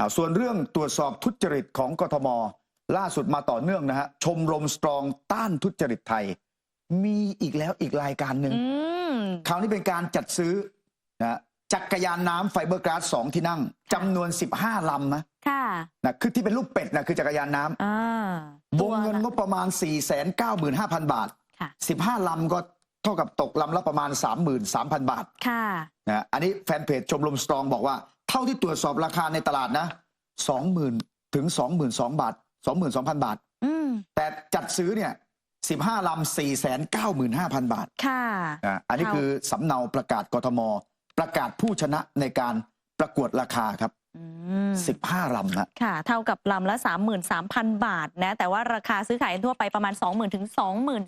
อ่าส่วนเรื่องตรวจสอบทุจริตของกทม ล่าสุดมาต่อเนื่องนะฮะชมรมสตรองต้านทุจริตไทย มีอีกแล้วอีกรายการหนึ่งอืมคราวนี้เป็นการจัดซื้อนะจักรยานน้ำไฟเบอร์กราสสองที่นั่งจำนวน 15ลำนะค่ะนะคือที่เป็นรูปเป็ดนะคือจักรยานน้ำอ่าวงเงินงบประมาณ 495,000 บาทค่ะ15ลำก็เท่ากับตกลำละประมาณ 33,000 บาท ค่ะนะอันนี้แฟนเพจชมรมสตรองบอกว่า เท่าที่ตรวจสอบราคาในตลาดนะ20,000ถึง22,000บาท22,000บาทอืมแต่จัดซื้อเนี่ย15ลำ495,000บาท ค่ะนะอันนี้เท่าคือสำเนาประกาศกทม ประกาศผู้ชนะในการประกวดราคาครับอืม15ลำนะค่ะ เท่ากับลำละ33,000บาทนะ แต่ว่าราคาซื้อขายทั่วไปประมาณ20,000ถึง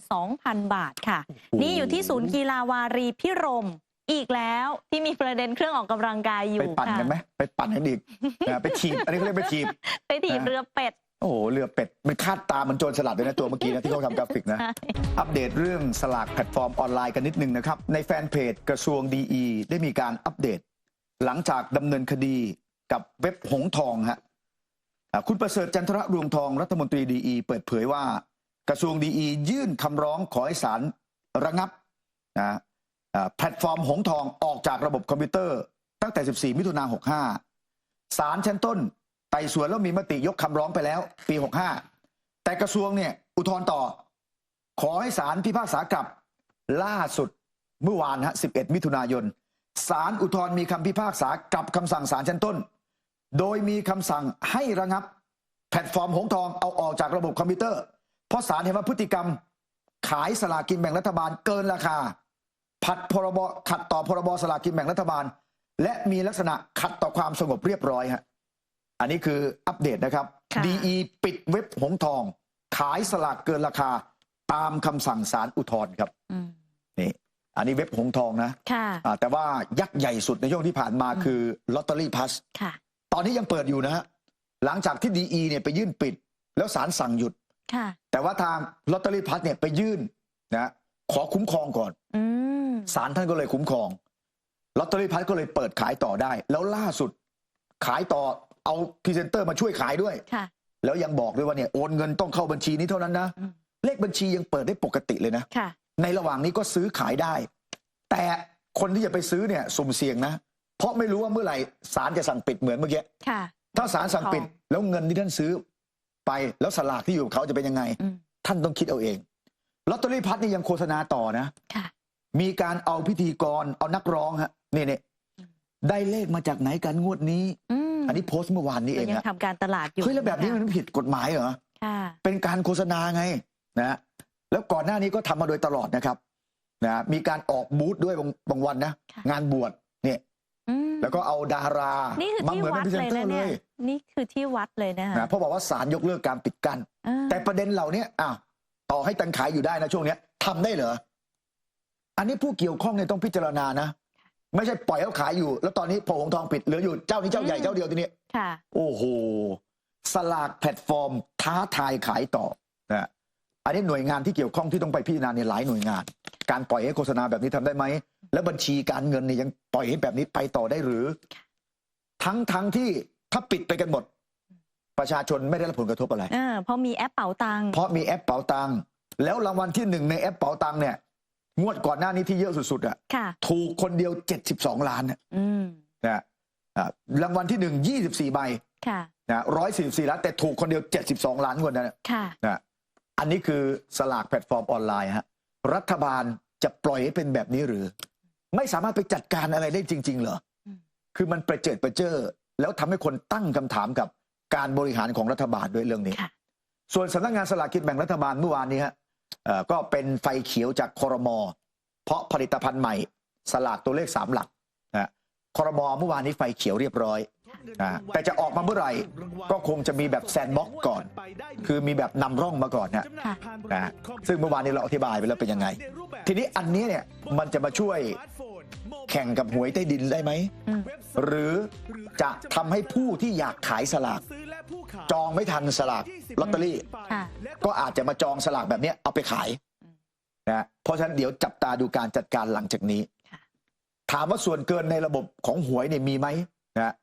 22,000บาทค่ะ นี่อยู่ที่ศูนย์กีฬาวารีพิรม อีกแล้วที่มีประเด็นเครื่องออกกำลังกายอไปยู่ปั่นกันไหมไปปั่นกันอีกนะไปถีบอันนี้เขาเรียกไปถีบ ไปถีบนะเรือเป็ด โอ้โห เรือเป็ด มันคาดตาเหมันโจรสลัดเลยนะตัวเมื่อกี้นะที่เขาทำกราฟิกนะใช่อัปเดตเรื่องสลากแพลตฟอร์มออนไลน์กันนิดนึงนะครับ ในแฟนเพจกระทรวงดีได้มีการอัปเดต หลังจากดำเนินคดีกับเว็บหงทองฮะอ่าคุณประเสริฐจันทระรวงทองรัฐมนตรีดีเปิดเผยว่า กระทรวงดียื่นคำร้องขอให้ศาลระงับนะอ่า แพลตฟอร์มหงทองออกจากระบบคอมพิวเตอร์ ตั้งแต่ 14 มิถุนายน65ศาลชั้นต้นไต่สวนแล้วมีมติยกคำร้องไปแล้ว ปี 65 แต่กระทรวงเนี่ยอุทธรณ์ต่อ ขอให้ศาลพิพากษากลับล่าสุดเมื่อวานฮะ 11 มิถุนายนศาลอุทธรณ์มีคำพิพากษากลับคำสั่งศาลชั้นต้น โดยมีคำสั่งให้ระงับ แพลตฟอร์มหงทองเอาออกจากระบบคอมพิวเตอร์ เพราะศาลเห็นว่าพฤติกรรมขายสลากินแบ่งรัฐบาลเกินราคา ผัดพรบขัดต่อพรบสลากกินแบ่งรัฐบาล และมีลักษณะขัดต่อความสงบเรียบร้อยฮะอันนี้คืออัปเดตนะครับค่ะ DE ปิดเว็บหงทอง ขายสลากเกินราคาตามคำสั่งศาลอุทธรณ์ครับอืมนี่อันนี้เว็บหงทองนะค่ะอ่าแต่ว่ายักษ์ใหญ่สุดในช่วงที่ผ่านมาคือลอตเตอรี่พัสค่ะตอนนี้ยังเปิดอยู่นะฮะหลังจากที่ดีเนี่ยไปยื่นปิด แล้วศาลสั่งหยุดค่ะแต่ว่าทางลอตเตอรี่พัสเนี่ยไปยื่นนะขอคุ้มครองก่อนอืม ศาลท่านก็เลยคุ้มครองลอตเตอรี่พัสก็เลยเปิดขายต่อได้ แล้วล่าสุดขายต่อเอาพรีเซนเตอร์มาช่วยขายด้วยค่ะแล้วยังบอกด้วยว่าเนี่ยโอนเงินต้องเข้าบัญชีนี้เท่านั้นนะอืมเลขบัญชียังเปิดได้ปกติเลยนะค่ะในระหว่างนี้ก็ซื้อขายได้ แต่คนที่จะไปซื้อเนี่ยสุ่มเสี่ยงนะ เพราะไม่รู้ว่าเมื่อไหร่ศาลจะสั่งปิดเหมือนเมื่อกี้ค่ะถ้าศาลสั่งปิดทองแล้วเงินที่ท่านซื้อไปแล้วสลากที่อยู่กับเขาจะเป็นยังไงอืมท่านต้องคิดเอาเองลอตเตอรี่พัดนี่ยังโฆษณาต่อนะค่ะ มีการเอาพิธีกรเอานักร้องฮะนี่นี่อืมได้เลขมาจากไหนกันงวดนี้ อืมอันนี้โพสต์เมื่อวานนี้เองยังฮะทำการตลาดอยู่เฮ้ยแล้วแบบนี้มันผิดกฎหมายเหรอ ค่ะ เป็นการโฆษณาไงนะแล้วก่อนหน้านี้ก็ทำมาโดยตลอดนะครับนะมีการออกบูธด้วยบางบางวันนะ ค่ะ งานบวชเนี่ยอืมแล้วก็เอาดารานี่คือมาที่เหมือนวัเป็ดนพรีเซนเลยเตอนะร์เลเนี่ยยนี่คือที่วัดเลยนะคะนะเพราะบอกว่าศาลยกเลิกการปิดกั้น อ่าแต่ประเด็นเหล่านี้อ้าวต่อให้ตันขายอยู่ได้นะช่วงเนี้ยทำได้เหรอ อันนี้ผู้เกี่ยวข้องเนี่ยต้องพิจารณานะ ไม่ใช่ปล่อยเขาขายอยู่ แล้วตอนนี้พอหงทองปิดเหลืออยู่เจ้านี้เจ้าใหญ่เจ้าเดียวทีนี้ค่ะ โอ้โหสลากแพลตฟอร์ม ท้าทายขายต่อนะอันนี้หน่วยงานที่เกี่ยวข้องที่ต้องไปพิจารณาในยหลายหน่วยงาน การปล่อยให้โฆษณาแบบนี้ทำได้ไหม แล้วบัญชีการเงินเนี่ยยังปล่อยให้แบบนี้ไปต่อได้หรือ ทั้งทั้งที่ถ้าปิดไปกันหมด ประชาชนไม่ได้รับผลกระทบอะไรเออเพราะมีแอปเป๋าตังค์เพราะมีแอปเป๋าตังค์แล้วรางวัลที่หนึ่งในแอปเป๋าตังค์เนี่ย งวดก่อนหน้านี้ที่เยอะสุดๆอะค่ะถูกคนเดียว72ล้านนะอืมนะอ่ารางวัลที่หนึ่ง24ใบค่ะนะ144ล้านแต่ถูกคนเดียว72ล้านงวดนั้นนะค่ะนะอันนี้คือสลากแพลตฟอร์มออนไลน์ฮะรัฐบาลจะปล่อยให้เป็นแบบนี้หรือ ไม่สามารถไปจัดการอะไรได้จริง ๆ เหรออืมคือมันประเจิดประเจ้อแล้วทำให้คนตั้งคำถามกับการบริหารของรัฐบาลด้วยเรื่องนี้ค่ะส่วนสำนักงานสลากกินแบ่งรัฐบาลเมื่อวานนี้ฮะเอ่อ ก็เป็นไฟเขียวจากคอรมอเพราะผลิตภัณฑ์ใหม่สลากตัวเลขสามหลักนะคอรมอเมื่อวานนี้ไฟเขียวเรียบร้อยนะแต่จะออกมาเมื่อไหร่ ก็คงจะมีแบบแซนด์บ็อกซ์ก่อน คือมีแบบนำร่องมาก่อนนะค่ะนะซึ่งเมื่อวานนี้เราอธิบายไปแล้วเป็นยังไง ทีนี้อันนี้เนี่ยมันจะมาช่วย แข่งกับหวยใต้ดินได้ไหมอืมหรือจะทำให้ผู้ที่อยากขายสลาก จองไม่ทันสลากลอตเตอรี่ค่ะก็อาจจะมาจองสลากแบบเนี้ยเอาไปขายอืมนะเพราะฉะนั้นเดี๋ยวจับตาดูการจัดการหลังจากนี้ค่ะถามว่าส่วนเกินในระบบของหวยเนี่ยมีไหมนะ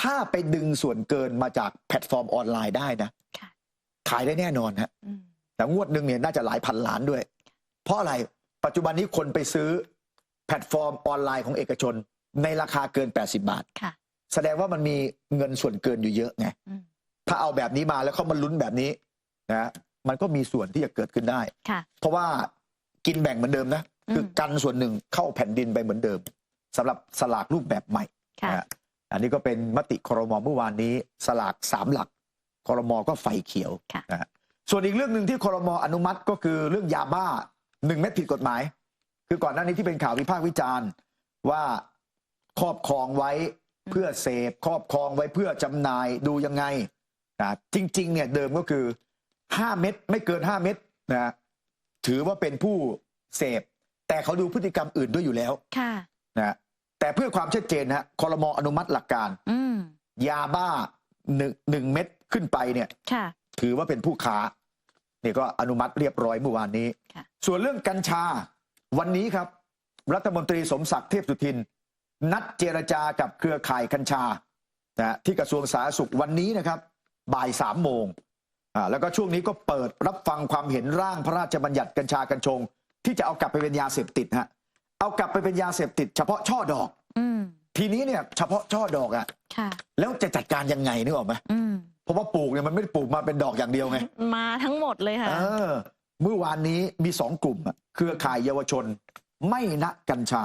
ถ้าไปดึงส่วนเกินมาจากแพลตฟอร์มออนไลน์ได้นะค่ะขายได้แน่นอนฮะอืมแต่งวดหนึ่งเนี่ยน่าจะหลายพันล้านด้วย เพราะอะไรปัจจุบันนี้คนไปซื้อ แพลตฟอร์มออนไลน์ของเอกชน ในราคาเกิน 80 บาท ค่ะ แสดงว่ามันมีเงินส่วนเกินอยู่เยอะไง อืมถ้าเอาแบบนี้มาแล้วเขามาลุ้นแบบนี้นะมันก็มีส่วนที่จะเกิดขึ้นได้ ค่ะ เพราะว่ากินแบ่งเหมือนเดิมนะอืม คือกันส่วนหนึ่งเข้าแผ่นดินไปเหมือนเดิมสำหรับสลากรูปแบบใหม่ ค่ะ นะฮะอันนี้ก็เป็นมติครมเมื่อวานนี้ สลากสามหลักครมก็ไฟเขียวค่ะ นะฮะส่วนอีกเรื่องหนึ่งที่ครมอนุมัติก็คือเรื่องยาบ้าหนึ่งเม็ดผิดกฎหมาย คือก่อนหน้านี้ที่เป็นข่าววิพากษ์วิจารณ์ว่าครอบครองไว้เพื่อเสพครอบครองไว้เพื่อจำหน่ายดูยังไงนะจริง ๆ เนี่ยเดิมก็คือ 5 เม็ดไม่เกิน 5 เม็ดนะถือว่าเป็นผู้เสพ แต่เขาดูพฤติกรรมอื่นด้วยอยู่แล้วค่ะนะแต่เพื่อความชัดเจนนะคอรมออนุมัติหลักการอืมยาบ้าหนึ่งหนึ่งเม็ดขึ้นไปเนี่ยค่ะถือว่าเป็นผู้ค้านี่ก็อนุมัติเรียบร้อยเมื่อวานนี้ค่ะส่วนเรื่องกัญชา วันนี้ครับ รัฐมนตรีสมศักดิ์เทพสุทิน นัดเจรจากับเครือข่ายกัญชานะที่กระทรวงสาธารณสุขวันนี้นะครับบ่ายสามโมงอ่าแล้วก็ช่วงนี้ก็เปิดรับฟังความเห็นร่างพระราชบัญญัติกัญชากัญชง ที่จะเอากลับไปเป็นยาเสพติดฮะเอากลับไปเป็นยาเสพติด เฉพาะช่อดอกอืมทีนี้เนี่ยเฉพาะช่อดอกอะค่ะ แล้วจะจัดการยังไงนึกออกไหมอืมเพราะว่าปลูกเนี่ยมันไม่ได้ปลูกมาเป็นดอกอย่างเดียวไงมาทั้งหมดเลยค่ะ เออเมื่อวานนี้มีสองกลุ่มอะเครือข่ายเยาวชน ไม่นะกัญชา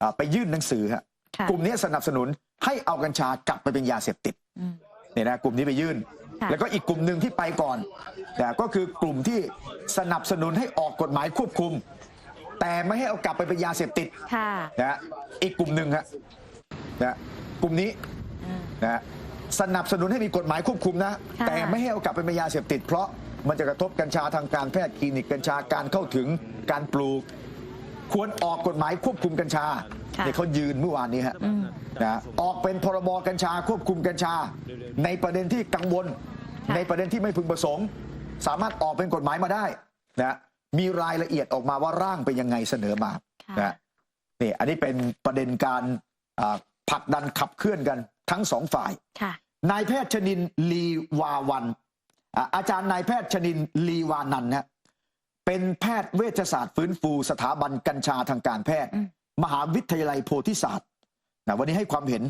อ่าไปยื่นหนังสือฮะค่ะกลุ่มนี้สนับสนุนให้เอากัญชากลับไปเป็นยาเสพติดอืมเนี่ยนะกลุ่มนี้ไปยื่นค่ะแล้วก็อีกกลุ่มหนึ่งที่ไปก่อนแต่ก็คือกลุ่มที่สนับสนุนให้ออกกฎหมายควบคุม แต่ไม่ให้เอากลับไปเป็นยาเสพติดค่ะนะฮะอีกกลุ่มหนึ่งฮะนะกลุ่มนี้อืมนะฮะสนับสนุนให้มีกฎหมายควบคุมนะค่ะแต่ไม่ให้เอากลับไปเป็นยาเสพติด เพราะ มันจะกระทบกัญชาทางการแพทย์คลินิกกัญชาการเข้าถึงการปลูก ควรออกกฎหมายควบคุมกัญชาค่ะเนี่ยเขายืนเมื่อวานนี้ฮะอืมนะออกเป็นพรบกัญชาควบคุมกัญชา ในประเด็นที่กังวลค่ะในประเด็นที่ไม่พึงประสงค์ สามารถออกเป็นกฎหมายมาได้นะมีรายละเอียดออกมาว่าร่างเป็นยังไงเสนอมาค่ะนะนี่อันนี้เป็นประเด็นการอ่าผลักดันขับเคลื่อนกันทั้งสองฝ่ายค่ะนายแพทย์ชนินลีวาวัน อ่าอาจารย์นายแพทย์ชนินลีวานันท์นะเป็นแพทย์เวชศาสตร์ฟื้นฟู สถาบันกัญชาทางการแพทย์อืมมหาวิทยาลัยโพธิศาสตร์นะวันนี้ให้ความเห็น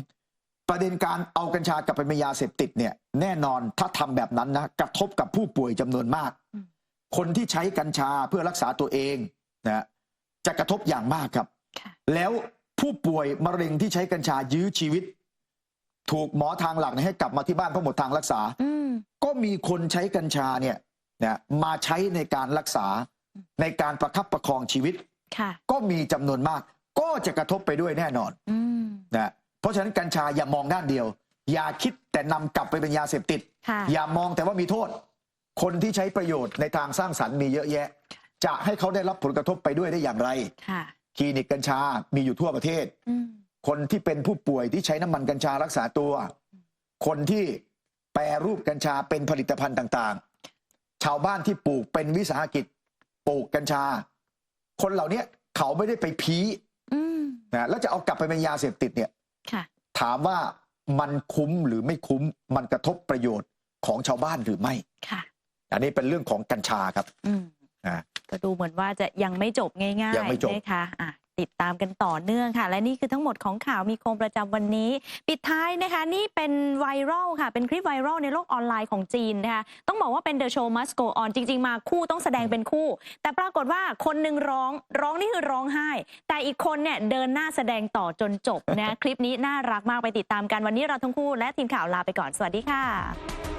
ประเด็นการเอากัญชากลับไปเป็นยาเสพติดเนี่ยแน่นอนถ้าทำแบบนั้นนะกระทบกับผู้ป่วยจำนวนมากอืมคนที่ใช้กัญชาเพื่อรักษาตัวเองนะจะกระทบอย่างมากครับค่ะแล้วผู้ป่วยมะเร็งที่ใช้กัญชายื้อชีวิต ถูกหมอทางหลักให้กลับมาที่บ้านเพราะหมดทางรักษาอื มก็มีคนใช้กัญชาเนี่ยนะมาใช้ในการรักษาในการประคับประคองชีวิตค่ะก็มีจำนวนมาก ก็จะกระทบไปด้วยแน่นอนอืมนะเพราะฉะนั้นกัญชาอย่ามองด้านเดียว อย่าคิดแต่นำกลับไปเป็นยาเสพติดค่ะอย่ามองแต่ว่ามีโทษ คนที่ใช้ประโยชน์ในทางสร้างสรรค์มีเยอะแยะ จะให้เขาได้รับผลกระทบไปด้วยได้อย่างไรค่ะคลินิกกัญชามีอยู่ทั่วประเทศอืมคนที่เป็นผู้ป่วยที่ใช้น้ำมันกัญชารักษาตัว คนที่ แปรรูปกัญชาเป็นผลิตภัณฑ์ต่างๆ ชาวบ้านที่ปลูกเป็นวิสาหกิจปลูกกัญชา คนเหล่านี้เขาไม่ได้ไปพีอืมนะแล้วจะเอากลับไปเป็นยาเสพติดเนี่ยค่ะถามว่ามันคุ้มหรือไม่คุ้มมันกระทบประโยชน์ของชาวบ้านหรือไม่ค่ะอันนี้เป็นเรื่องของกัญชาครับ อืมอ่าก็ดูเหมือนว่าจะยังไม่จบง่ายๆยังไม่จบนะคะอะ ติดตามกันต่อเนื่องค่ะ และนี่คือทั้งหมดของข่าวมีโคมประจำวันนี้ ปิดท้ายนะคะ นี่เป็นไวรัลค่ะ เป็นคลิปไวรัลในโลกออนไลน์ของจีนนะคะ ต้องบอกว่าเป็น The Show Must Go On จริง ๆ มาคู่ต้องแสดงเป็นคู่ แต่ปรากฏว่าคนหนึ่งร้องร้องนี่คือร้องไห้ แต่อีกคนเนี่ยเดินหน้าแสดงต่อจนจบนะคลิปนี้น่ารักมากไปติดตามกันวันนี้เราทั้งคู่และทีมข่าวลาไปก่อนสวัสดีค่ะ